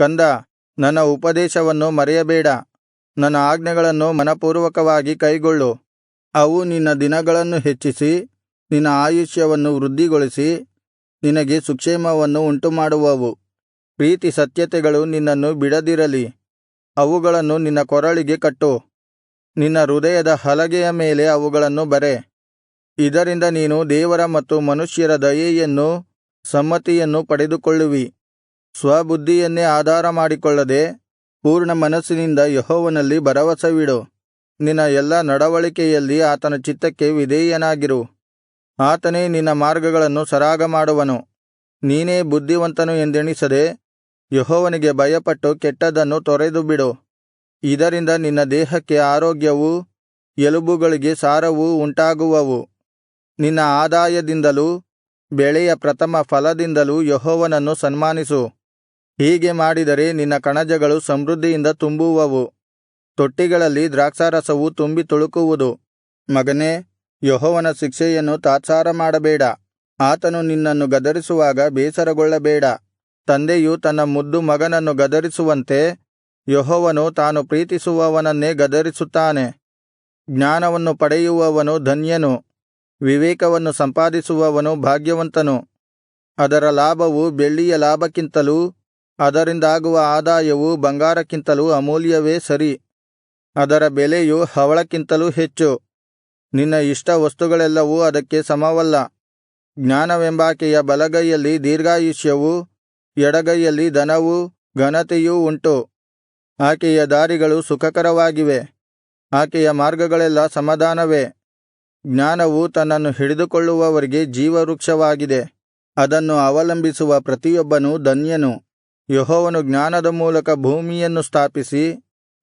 ಕಂದಾ, ನನ್ನ ಉಪದೇಶವನ್ನು ಮರೆಯಬೇಡ. ನನ್ನ ಆಜ್ಞೆಗಳನ್ನು ಮನಃಪೂರ್ವಕವಾಗಿ ಕೈಗೊಳ್ಳು. ಅವು ನಿನ್ನ ದಿನಗಳನ್ನು ಹೆಚ್ಚಿಸಿ, ನಿನ್ನ ಆಯುಷ್ಯವನ್ನು ವೃದ್ಧಿಗೊಳಿಸಿ, ನಿನಗೆ ಸುಕ್ಷೇಮವನ್ನು ಉಂಟುಮಾಡುವವು. ಪ್ರೀತಿ ಸತ್ಯತೆಗಳು ನಿನ್ನನ್ನು ಬಿಡದಿರಲಿ. ಅವುಗಳನ್ನು ನಿನ್ನ ಕೊರಳಿಗೆ ಕಟ್ಟು. ನಿನ್ನ ಹೃದಯದ ಹಲಗೆಯ ಮೇಲೆ ಅವುಗಳನ್ನು ಬರೆ. ಇದರಿಂದ ನೀನು ದೇವರ ಮತ್ತು ಮನುಷ್ಯರ ದಯೆಯನ್ನೂ ಸಮ್ಮತಿಯನ್ನು ಪಡೆದುಕೊಳ್ಳುವಿ. ಸ್ವಬುದ್ಧಿಯನ್ನೇ ಆಧಾರ ಮಾಡಿಕೊಳ್ಳದೆ ಪೂರ್ಣ ಮನಸ್ಸಿನಿಂದ ಯೆಹೋವನಲ್ಲಿ ಭರವಸವಿಡು. ನಿನ್ನ ಎಲ್ಲಾ ನಡವಳಿಕೆಯಲ್ಲಿ ಆತನ ಚಿತ್ತಕ್ಕೆ ವಿಧೇಯನಾಗಿರು. ಆತನೇ ನಿನ್ನ ಮಾರ್ಗಗಳನ್ನು ಸರಾಗಮಾಡುವನು. ನೀನೇ ಬುದ್ಧಿವಂತನು ಎಂದೆಣಿಸದೆ ಯೆಹೋವನಿಗೆ ಭಯಪಟ್ಟು ಕೆಟ್ಟದ್ದನ್ನು ತೊರೆದುಬಿಡು. ಇದರಿಂದ ನಿನ್ನ ದೇಹಕ್ಕೆ ಆರೋಗ್ಯವೂ ಎಲುಬುಗಳಿಗೆ ಸಾರವೂ ಉಂಟಾಗುವವು. ನಿನ್ನ ಆದಾಯದಿಂದಲೂ ಬೆಳೆಯ ಪ್ರಥಮ ಫಲದಿಂದಲೂ ಯೆಹೋವನನ್ನು ಸನ್ಮಾನಿಸು. ಹೀಗೆ ಮಾಡಿದರೆ ನಿನ್ನ ಕಣಜಗಳು ಸಮೃದ್ಧಿಯಿಂದ ತುಂಬುವವು. ತೊಟ್ಟಿಗಳಲ್ಲಿ ದ್ರಾಕ್ಷಾರಸವು ತುಂಬಿ ತುಳುಕುವುದು. ಮಗನೇ, ಯೆಹೋವನ ಶಿಕ್ಷೆಯನ್ನು ತಾತ್ಸಾರ ಮಾಡಬೇಡ. ಆತನು ನಿನ್ನನ್ನು ಗದರಿಸುವಾಗ ಬೇಸರಗೊಳ್ಳಬೇಡ. ತಂದೆಯು ತನ್ನ ಮುದ್ದು ಮಗನನ್ನು ಗದರಿಸುವಂತೆ ಯೆಹೋವನು ತಾನು ಪ್ರೀತಿಸುವವನನ್ನೇ ಗದರಿಸುತ್ತಾನೆ. ಜ್ಞಾನವನ್ನು ಪಡೆಯುವವನು ಧನ್ಯನು. ವಿವೇಕವನ್ನು ಸಂಪಾದಿಸುವವನು ಭಾಗ್ಯವಂತನು. ಅದರ ಲಾಭವು ಬೆಳ್ಳಿಯ ಲಾಭಕ್ಕಿಂತಲೂ ಅದರಿಂದಾಗುವ ಆದಾಯವು ಬಂಗಾರಕ್ಕಿಂತಲೂ ಅಮೂಲ್ಯವೇ ಸರಿ. ಅದರ ಬೆಲೆಯು ಹವಳಕ್ಕಿಂತಲೂ ಹೆಚ್ಚು. ನಿನ್ನ ಇಷ್ಟ ವಸ್ತುಗಳೆಲ್ಲವೂ ಅದಕ್ಕೆ ಸಮವಲ್ಲ. ಜ್ಞಾನವೆಂಬಾಕೆಯ ಬಲಗೈಯಲ್ಲಿ ದೀರ್ಘಾಯುಷ್ಯವೂ, ಎಡಗೈಯಲ್ಲಿ ಧನವೂ, ಘನತೆಯೂ ಉಂಟು. ಆಕೆಯ ದಾರಿಗಳು ಸುಖಕರವಾಗಿವೆ. ಆಕೆಯ ಮಾರ್ಗಗಳೆಲ್ಲಾ ಸಮಾಧಾನವೇ. ಜ್ಞಾನವು ತನ್ನನ್ನು ಹಿಡಿದುಕೊಳ್ಳುವವರಿಗೆ ಜೀವವೃಕ್ಷವಾಗಿದೆ. ಅದನ್ನು ಅವಲಂಬಿಸುವ ಪ್ರತಿಯೊಬ್ಬನೂ ಧನ್ಯನು. ಯೆಹೋವನು ಜ್ಞಾನದ ಮೂಲಕ ಭೂಮಿಯನ್ನು ಸ್ಥಾಪಿಸಿ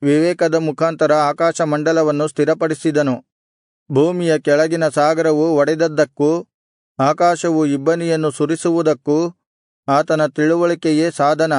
ವಿವೇಕದ ಮುಖಾಂತರ ಆಕಾಶಮಂಡಲವನ್ನು ಸ್ಥಿರಪಡಿಸಿದನು. ಭೂಮಿಯ ಕೆಳಗಿನ ಸಾಗರವು ಒಡೆದದ್ದಕ್ಕೂ, ಆಕಾಶವು ಇಬ್ಬನಿಯನ್ನು ಸುರಿಸುವುದಕ್ಕೂ ಆತನ ತಿಳಿವಳಿಕೆಯೇ ಸಾಧನ.